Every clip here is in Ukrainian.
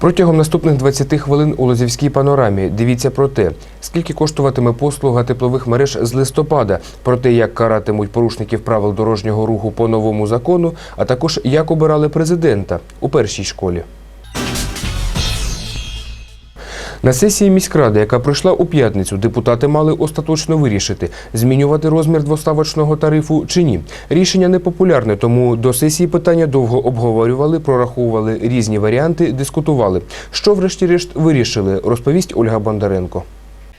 Протягом наступних 20 хвилин у Лозівській панорамі дивіться про те, скільки коштуватиме послуга теплових мереж з листопада, про те, як каратимуть порушників правил дорожнього руху по новому закону, а також як обирали президента у першій школі. На сесії міськради, яка пройшла у п'ятницю, депутати мали остаточно вирішити, змінювати розмір двоставочного тарифу чи ні. Рішення непопулярне, тому до сесії питання довго обговорювали, прораховували різні варіанти, дискутували. Що врешті-решт вирішили, розповість Ольга Бондаренко.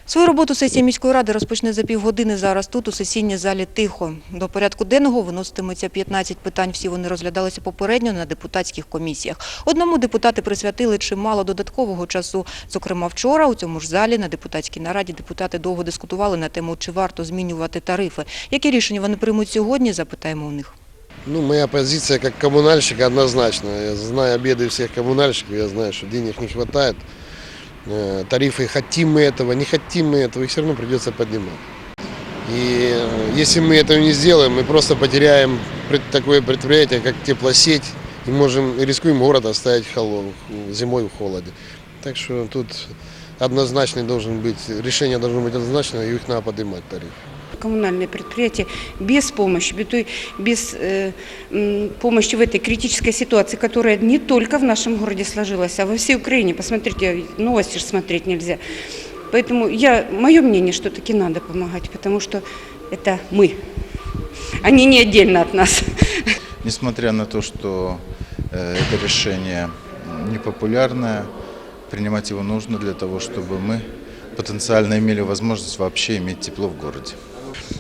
Свою роботу сесія міської ради розпочне за півгодини. Зараз тут у сесійній залі тихо. До порядку денного виноситиметься 15 питань. Всі вони розглядалися попередньо на депутатських комісіях. Одному депутати присвятили чимало додаткового часу. Зокрема, вчора у цьому ж залі на депутатській нараді депутати довго дискутували на тему, чи варто змінювати тарифи. Які рішення вони приймуть сьогодні? Запитаємо у них. Ну, моя позиция как коммунальщика однозначно. Я знаю обеды всех коммунальщиков, я знаю, что денег не хватает. Э, Тарифы, хотим мы этого, не хотим мы этого, их все равно придется поднимать. И э, если мы этого не сделаем, мы просто потеряем такое предприятие, как теплосеть, и можем и рискуем город оставить зимой в холоде. Так что тут однозначный должен быть, решение должно быть однозначно, и их надо поднимать тариф. Коммунальное предприятие без помощи, без э, помощи в этой критической ситуации, которая не только в нашем городе сложилась, а во всей Украине. Посмотрите, новости же смотреть нельзя. Поэтому я, мое мнение, что таки надо помогать, потому что это мы. Они не отдельно от нас. Несмотря на то, что э, это решение непопулярное, принимать его нужно для того, чтобы мы потенциально имели возможность вообще иметь тепло в городе.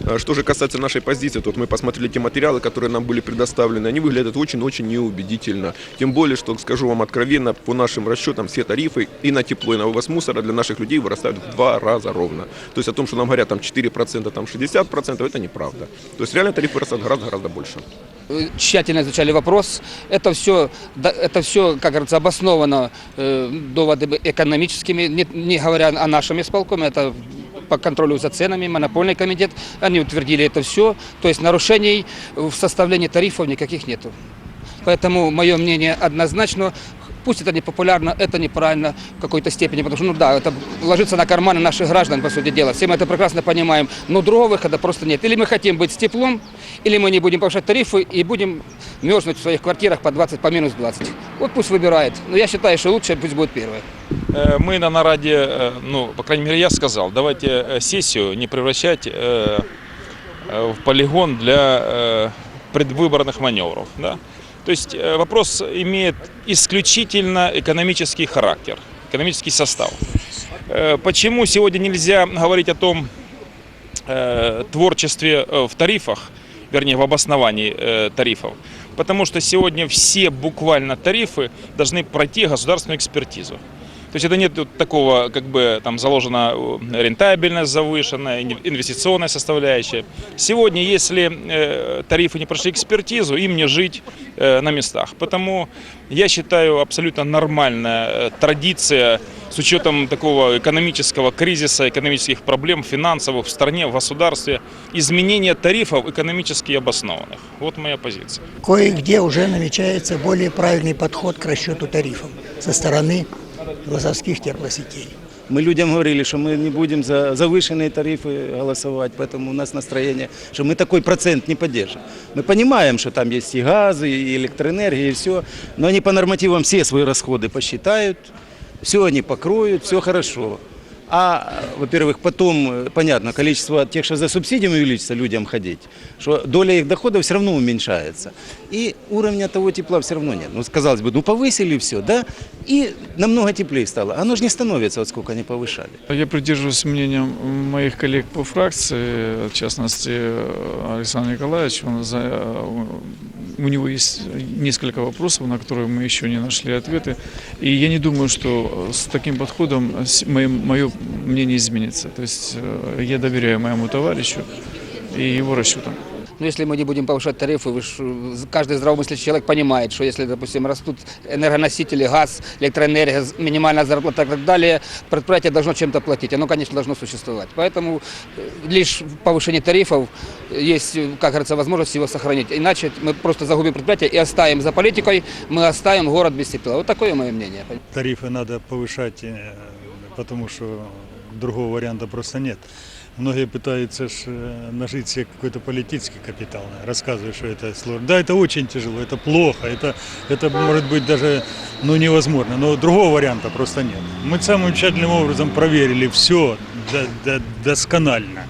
А Что же касается нашей позиции, вот мы посмотрели те материалы, которые нам были предоставлены, они выглядят очень-очень неубедительно. Тем более, что, скажу вам откровенно, по нашим расчетам, все тарифы и на тепло, и на вывоз мусора для наших людей вырастают в два раза ровно. То есть о том, что нам говорят там 4%, там 60%, это неправда. То есть реально тариф вырастает гораздо-гораздо больше. тщательно изучали вопрос. Это все, это все как говорится, обосновано э, доводами экономическими, не, не говоря о нашем исполкоме, это по контролю за ценами, монопольный комитет, они утвердили это все. То есть нарушений в составлении тарифов никаких нету. Поэтому мое мнение однозначно, пусть это не популярно, это неправильно в какой-то степени, потому что, ну да, это ложится на карманы наших граждан, по сути дела. Все мы это прекрасно понимаем, но другого выхода просто нет. Или мы хотим быть с теплом, или мы не будем повышать тарифы и будем мерзнуть в своих квартирах по 20, по минус 20. Вот пусть выбирает. Но я считаю, что лучше пусть будет первое. Э, Мы на нараде, э, ну, по крайней мере, я сказал, давайте э, сессию не превращать в полигон для предвыборных маневров. Да? То есть вопрос имеет исключительно экономический характер, экономический состав. Почему сегодня нельзя говорить о том творчестве в тарифах, вернее в обосновании тарифов? Потому что сегодня все буквально тарифы должны пройти государственную экспертизу. То есть это нет такого, как бы там заложена э, рентабельность завышенная, ин- инвестиционная составляющая. Сегодня, если э, тарифы не прошли экспертизу, им не жить э, на местах. Потому я считаю абсолютно нормальная э, традиция с учетом такого экономического кризиса, экономических проблем финансовых в стране, в государстве, изменение тарифов экономически обоснованных. Вот моя позиция. Кое-где уже намечается более правильный подход к расчету тарифов со стороны лозовских теплосетей. Мы людям говорили, что мы не будем за завышенные тарифы голосовать, поэтому у нас настроение, что мы такой процент не поддержим. Мы понимаем, что там есть и газы, и электроэнергия, и все, но они по нормативам все свои расходы посчитают, все они покроют, все хорошо. А, во-первых, потом, э, понятно, количество тех, что за субсидиями увеличится людям ходить, что доля их доходов все равно уменьшается. И уровня того тепла все равно нет. Ну, казалось бы, ну повысили все, да, и намного теплее стало. Оно же не становится, вот сколько они повышали. Я придерживаюсь мнения моих коллег по фракции, в частности Александр Николаевич. Он за- у него есть несколько вопросов, на которые мы еще не нашли ответы. И я не думаю, что с таким подходом мое мнение изменится. То есть э, я доверяю моему товарищу и его расчетам. Но если мы не будем повышать тарифы, вы ж, э, каждый здравомыслящий человек понимает, что если, допустим, растут энергоносители, газ, электроэнергия, з- минимальная зарплата и так далее, предприятие должно чем-то платить. Оно, конечно, должно существовать. Поэтому э, лишь повышение тарифов есть, э, как говорится, возможность его сохранить. Иначе мы просто загубим предприятие и оставим за политикой, мы оставим город без тепла. Вот такое мое мнение. Тарифы надо повышать, э, потому что другого варианта просто нет. Многие пытаются ж, э, нажить себе какой-то политический капитал, рассказывая, что это сложно. Да, это очень тяжело, это плохо, это, это может быть даже ну, невозможно, но другого варианта просто нет. Мы самым тщательным образом проверили все до- до- досконально.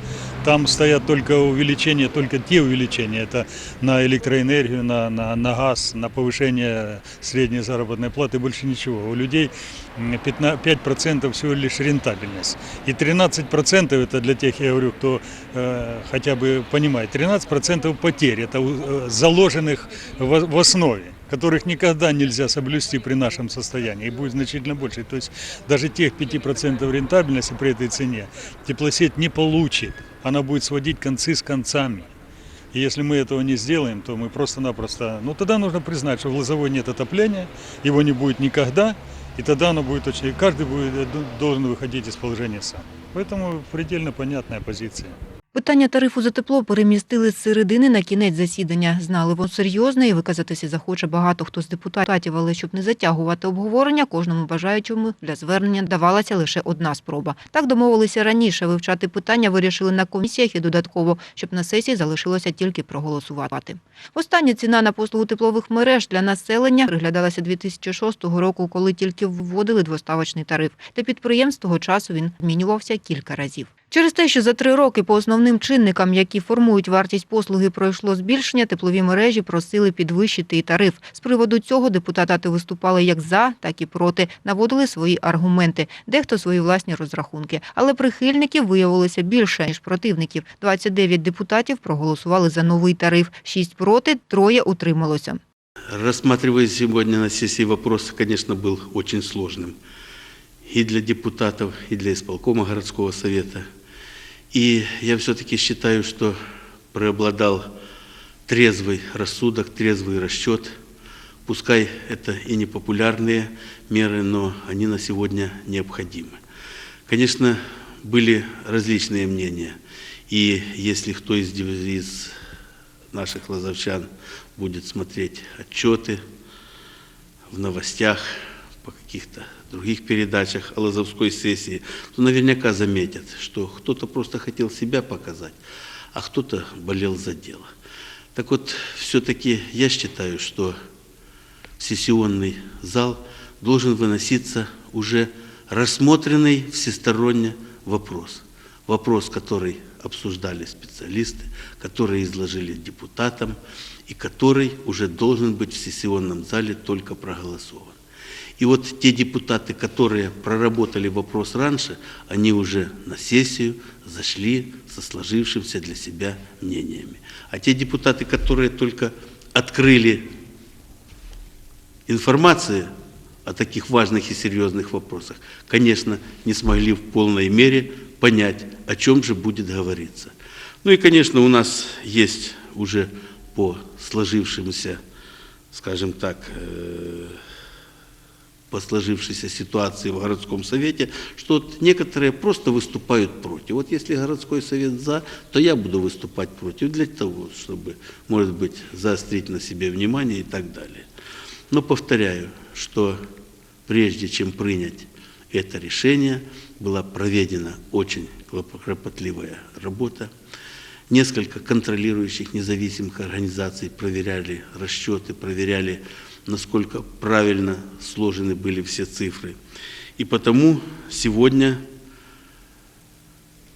Там стоят только увеличения, только те увеличения. Это на электроэнергию, на, на, на газ, на повышение средней заработной платы, больше ничего. У людей м, 15 5% всего лишь рентабельность. И 13% это для тех, я говорю, кто э, хотя бы понимает, 13% потерь, это у- э, заложенных в, в основе которых никогда нельзя соблюсти при нашем состоянии, и будет значительно больше. То есть даже тех 5% рентабельности при этой цене теплосеть не получит. Она будет сводить концы с концами. И если мы этого не сделаем, то мы просто-напросто... Ну, тогда нужно признать, что в Лозовой нет отопления, его не будет никогда, и тогда оно будет очень... Каждый будет, э, должен выходить из положения сам. Поэтому предельно понятная позиция. Питання тарифу за тепло перемістили з середини на кінець засідання. Знали воно серйозне і виказатися захоче багато хто з депутатів, але щоб не затягувати обговорення, кожному бажаючому для звернення давалася лише одна спроба. Так домовилися раніше. Вивчати питання вирішили на комісіях і додатково, щоб на сесії залишилося тільки проголосувати. Остання ціна на послугу теплових мереж для населення приглядалася 2006 року, коли тільки вводили двоставочний тариф. Для підприємств того часу він змінювався кілька разів. Через те, що за три роки по основним чинникам, які формують вартість послуги, пройшло збільшення, теплові мережі просили підвищити і тариф. З приводу цього депутати виступали як за, так і проти, наводили свої аргументи, дехто свої власні розрахунки. Але прихильників виявилося більше ніж противників. 29 депутатів проголосували за новий тариф, 6 проти, троє утрималося. Рассматривая сегодня на сессии вопрос, конечно, был очень сложным. И для депутатов, и для исполкома городского совета. И я все-таки считаю, что преобладал трезвый рассудок, трезвый расчет. Пускай это и непопулярные меры, но они на сегодня необходимы. Конечно, были различные мнения. И если кто из, из наших лазовчан будет смотреть отчеты в новостях, по каких-то других передачах о Лазовской сессии, то наверняка заметят, что кто-то просто хотел себя показать, а кто-то болел за дело. Так вот, все-таки я считаю, что сессионный зал должен выноситься уже рассмотренный всесторонне вопрос. Вопрос, который обсуждали специалисты, который изложили депутатам и который уже должен быть в сессионном зале только проголосован. И вот те депутаты, которые проработали вопрос раньше, они уже на сессию зашли со сложившимся для себя мнениями. А те депутаты, которые только открыли информацию о таких важных и серьезных вопросах, конечно, не смогли в полной мере понять, о чем же будет говориться. Ну и, конечно, у нас есть уже по сложившимся, скажем так, э, по сложившейся ситуации в городском совете, что вот некоторые просто выступают против. Вот если городской совет за, то я буду выступать против для того, чтобы, может быть, заострить на себе внимание и так далее. Но повторяю, что прежде чем принять это решение, была проведена очень кропотливая работа. Несколько контролирующих независимых организаций проверяли расчеты, проверяли, насколько правильно сложены были все цифры. И потому сегодня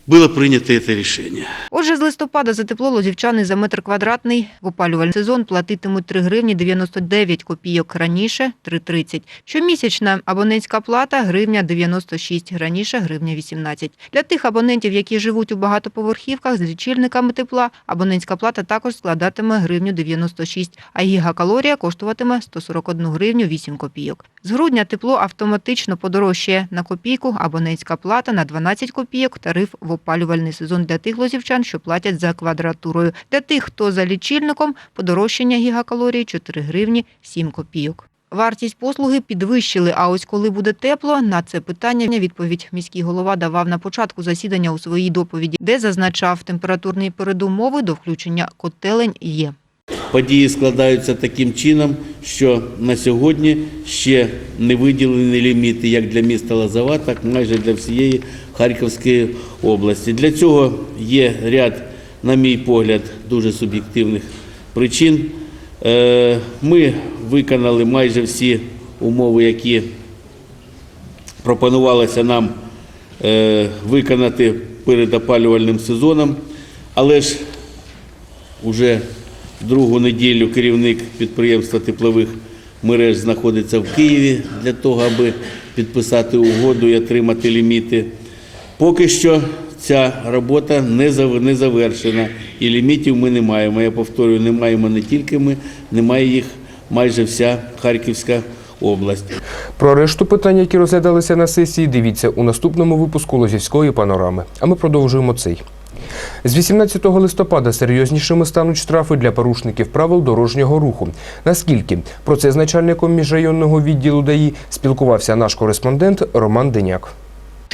было принято это рішення. Отже, з листопада за тепло лозівчани за метр квадратний в опалювальний сезон платитимуть 3 гривні 99 копійок, раніше – 3,30. Щомісячна абонентська плата – гривня 96, раніше – гривня 18. Для тих абонентів, які живуть у багатоповерхівках з лічильниками тепла, абонентська плата також складатиме гривню 96, а гігакалорія коштуватиме 141 гривню 8 копійок. З грудня тепло автоматично подорожчає на копійку, абонентська плата на 12 копійок, тариф в опалювальний сезон для тих лозівчан, що платять за квадратурою. Для тих, хто за лічильником, подорожчання гігакалорій 4 гривні 7 копійок. Вартість послуги підвищили, а ось коли буде тепло, на це питання відповідь міський голова давав на початку засідання у своїй доповіді, де зазначав, температурні передумови до включення котелень є. Події складаються таким чином, що на сьогодні ще не виділені ліміти як для міста Лозова, так майже для всієї Харківської області. Для цього є ряд, на мій погляд, дуже суб'єктивних причин. Е, Ми виконали майже всі умови, які пропонувалося нам е, виконати перед опалювальним сезоном, але ж Уже другу неділю керівник підприємства теплових мереж знаходиться в Києві для того, аби підписати угоду і отримати ліміти. Поки що ця робота не зав- не завершена і лімітів ми не маємо. Я повторюю, не маємо не тільки ми, немає їх майже вся Харківська область. Про решту питань, які розглядалися на сесії, дивіться у наступному випуску Лозівської панорами. А ми продовжуємо цей. З 18 листопада серйознішими стануть штрафи для порушників правил дорожнього руху. Наскільки про це з начальником міжрайонного відділу ДАІ спілкувався наш кореспондент Роман Деняк.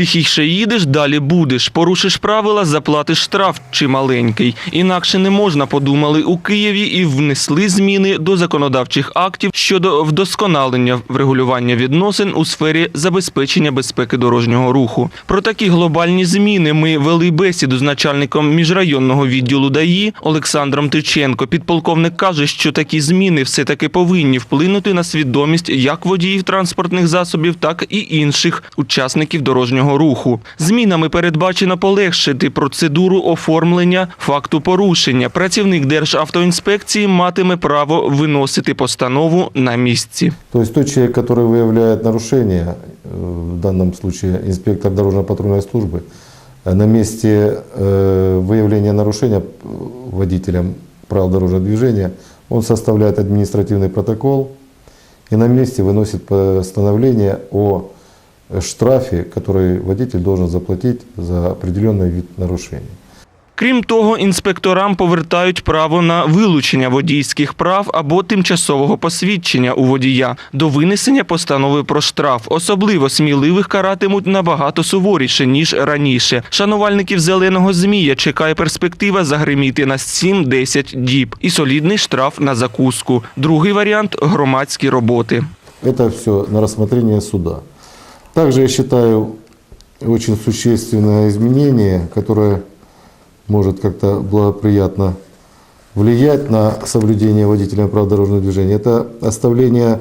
Тихіше їдеш, далі будеш. Порушиш правила, заплатиш штраф чи маленький. Інакше не можна, подумали у Києві і внесли зміни до законодавчих актів щодо вдосконалення врегулювання відносин у сфері забезпечення безпеки дорожнього руху. Про такі глобальні зміни ми вели бесіду з начальником міжрайонного відділу ДАІ Олександром Тиченко. Підполковник каже, що такі зміни все таки повинні вплинути на свідомість як водіїв транспортних засобів, так і інших учасників дорожнього руху. Змінами передбачено полегшити процедуру оформлення факту порушення. Працівник Державтоінспекції матиме право виносити постанову на місці. То есть тот человек, который выявляет нарушение, э, в данном случае инспектор дорожно-патрульной службы, э, на месте э, выявления нарушения э, водителем правил дорожного движения, он составляет административный протокол и на месте выносит постановление о штрафе, который водитель должен заплатить за определенный вид нарушения. Крім того, інспекторам повертають право на вилучення водійських прав або тимчасового посвідчення у водія до винесення постанови про штраф. Особливо сміливих каратимуть набагато суворіше ніж раніше. Шанувальників зеленого змія чекає перспектива загриміти на 7-10 діб і солідний штраф на закуску. Другий варіант громадські роботи. Это все на рассмотрение суда. Также я считаю очень существенное изменение, которое может как-то благоприятно влиять на соблюдение водителями прав дорожного движения. Это оставление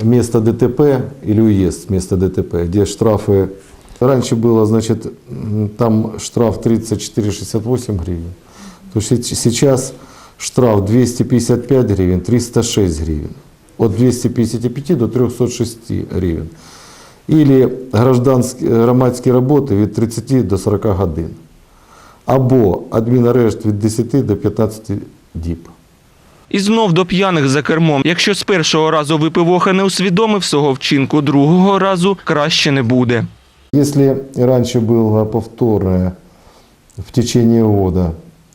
места ДТП или уезд места ДТП, где штрафы... Раньше было, значит, там штраф 34,68 гривен. То есть сейчас штраф 255 гривен, 306 гривен. От 255 до 306 гривен. Или гражданські, громадські роботи від 30 до 40 годин. Або адмінарешт від 10 до 15 діб. І знов до п'яних за кермом. Якщо з першого разу випивоха не усвідомив свого вчинку, другого разу краще не буде. Если раньше было повторное в течение года,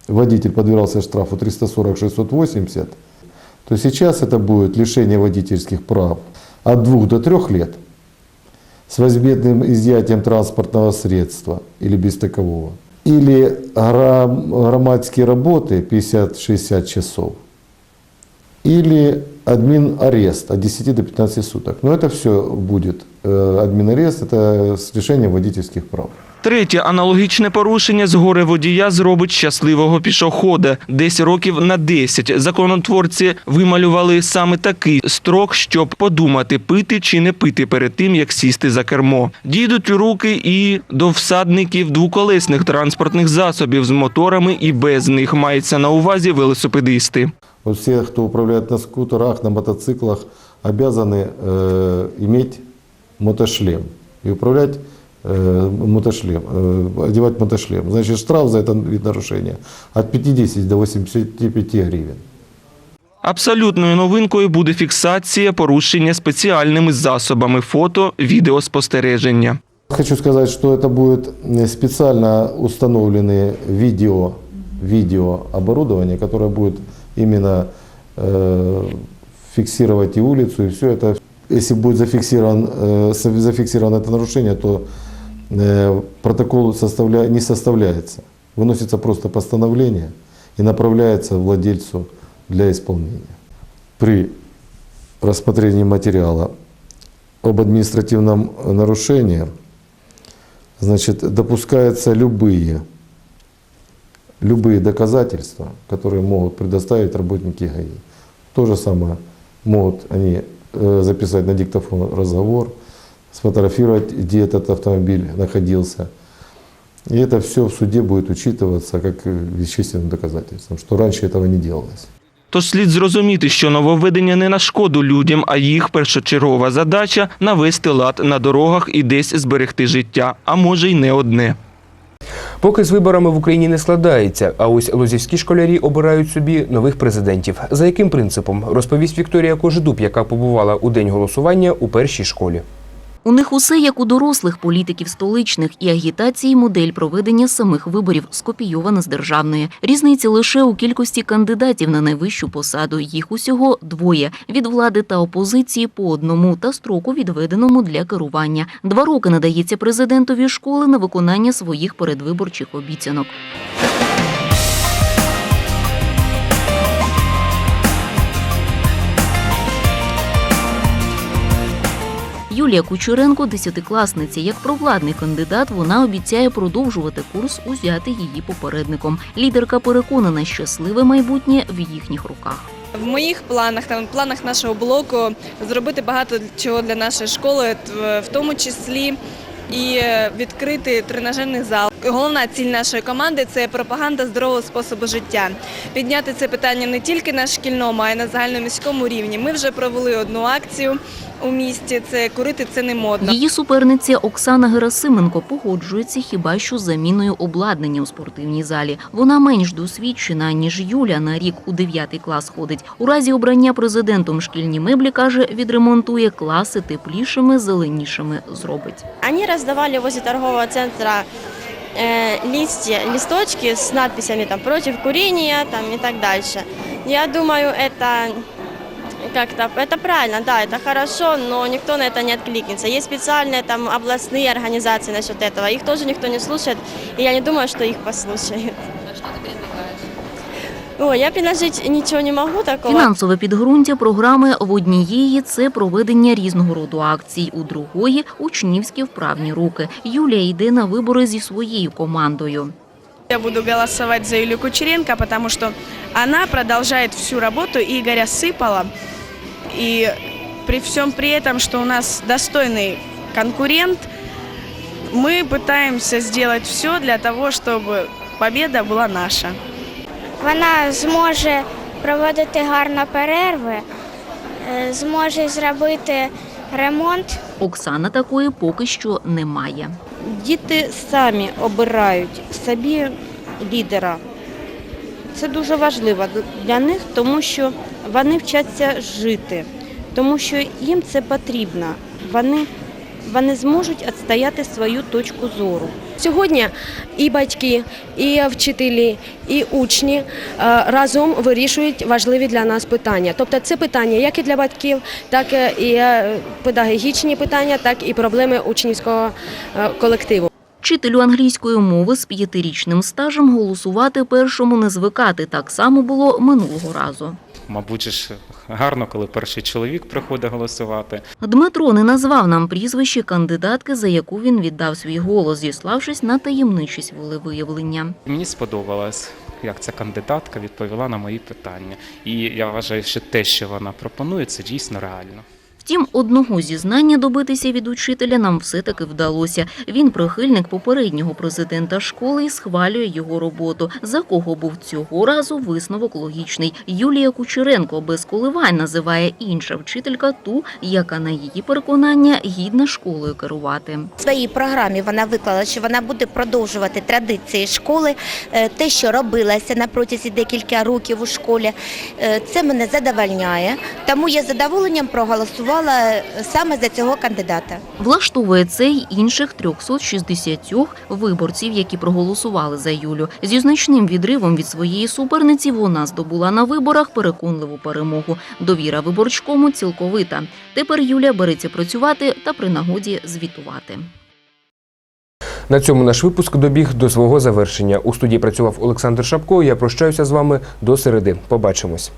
водитель подвергался штрафу 340-680, то сейчас это будет лишение водительских прав от 2 до 3 лет с возмездным изъятием транспортного средства или без такового. Или гром- громадские работы 50-60 часов. Или админ арест от 10 до 15 суток. Но это все будет. Э, Админ арест это с лишением водительских прав. Третє аналогічне порушення з горе водія зробить щасливого пішохода. Десь років на 10 законотворці вималювали саме такий строк, щоб подумати, пити чи не пити перед тим, як сісти за кермо. Дійдуть руки і до всадників двоколесних транспортних засобів з моторами і без них мається на увазі велосипедисти. Вот все, кто управляет на скутерах, на мотоциклах, обязаны э, иметь мотошлем и управлять э, мотошлем, э, одевать мотошлем. Значит, штраф за это вид нарушения от 50 до 85 гривен. Абсолютною новинкою буде фіксація порушення спеціальними засобами фото, відеоспостереження. Хочу сказать, что это будет э, специально установленные видео, видео оборудование, которое будет именно э, фиксировать и улицу, и все это. Если будет зафиксирован, э, со- зафиксировано это нарушение, то э, протокол составля- не составляется. Выносится просто постановление и направляется владельцу для исполнения. При рассмотрении материала об административном нарушении значит, допускаются любые, любые доказательства, которые могут предоставить работники ГАИ. То же самое могут они э, записать на диктофон разговор, сфотографировать, где этот автомобиль находился. И это все в суде будет учитываться как э, вещественным доказательством, что раньше этого не делалось. Тож слід зрозуміти, що нововведення не на шкоду людям, а їх першочергова задача навести лад на дорогах і десь зберегти життя, а може й не одне. Поки з виборами в Україні не складається, а ось лозівські школярі обирають собі нових президентів. За яким принципом розповість Вікторія Кожедуб, яка побувала у день голосування у першій школі. У них усе як у дорослих політиків столичних і агітації модель проведення самих виборів скопійована з державної. Різниця лише у кількості кандидатів на найвищу посаду. Їх усього двоє від влади та опозиції по одному та строку відведеному для керування. Два роки надається президентові школи на виконання своїх передвиборчих обіцянок. Юлія Кучеренко, десятикласниця, як провладний кандидат, вона обіцяє продовжувати курс, узятий її попередником. Лідерка переконана, щасливе майбутнє в їхніх руках. В моїх планах, там в планах нашого блоку зробити багато чого для нашої школи, в тому числі і відкрити тренажерний зал. Головна ціль нашої команди це пропаганда здорового способу життя. Підняти це питання не тільки на шкільному, а й на загальноміському рівні. Ми вже провели одну акцію у місті. Це курити це не модно. Її суперниця Оксана Герасименко погоджується хіба що з заміною обладнання у спортивній залі. Вона менш досвідчена ніж Юля на рік у 9 клас ходить. У разі обрання президентом шкільні меблі каже, відремонтує класи теплішими, зеленішими зробить. Они раздавали возле торгового центра э, листья, листочки с надписями там против курения там и так дальше. Я думаю, это как-то это правильно, да, это хорошо, но никто на это не откликнется. Есть специальные там областные организации насчет этого, их тоже никто не слушает, и я не думаю, что их послушают. О, я предложить ничего не могу такого. Фінансове підґрунтя програми в однієї це проведення різного роду акцій, у другої учнівські вправні руки. Юлія йде на вибори зі своєю командою. Я буду голосовать за Юлию Кучеренко, потому что она продолжает всю работу Игоря Сыпала. И при всем при этом, что у нас достойный конкурент, мы пытаемся сделать все для того, чтобы победа была наша. Вона зможе проводити гарно перерви, е, зможе зробити ремонт. Оксана такої поки що немає. Діти самі обирають собі лідера. Це дуже важливо для них, тому що вони вчаться жити, тому що їм це потрібно. Вони, вони зможуть відстояти свою точку зору. Сьогодні і батьки, і вчителі, і учні е, разом вирішують важливі для нас питання. Тобто це питання як і для батьків, так і е, педагогічні питання, так і проблеми учнівського е, колективу. Вчителю англійської мови з п'ятирічним стажем голосувати першому не звикати. Так само було минулого разу. Мабуть, ж гарно, коли перший чоловік приходить голосувати. Дмитро не назвав нам прізвище кандидатки, за яку він віддав свій голос, зіславшись на таємничість волевиявлення. Мені сподобалось, як ця кандидатка відповіла на мої питання. І я вважаю, що те, що вона пропонує, це дійсно реально. Втім, одного зізнання добитися від учителя нам все-таки вдалося. Він прихильник попереднього президента школи і схвалює його роботу. За кого був цього разу висновок логічний. Юлія Кучеренко без коливань називає інша вчителька ту, яка на її переконання гідна школою керувати. В своїй програмі вона виклала, що вона буде продовжувати традиції школи, е, те, що робилося на протязі декілька років у школі. Е, Це мене задовольняє, тому я задоволенням проголосувала проголосувала саме за цього кандидата. Влаштовує це й інших 360 виборців, які проголосували за Юлю. Зі значним відривом від своєї суперниці вона здобула на виборах переконливу перемогу. Довіра виборчкому цілковита. Тепер Юля береться працювати та при нагоді звітувати. На цьому наш випуск добіг до свого завершення. У студії працював Олександр Шапко. Я прощаюся з вами до середи. Побачимось.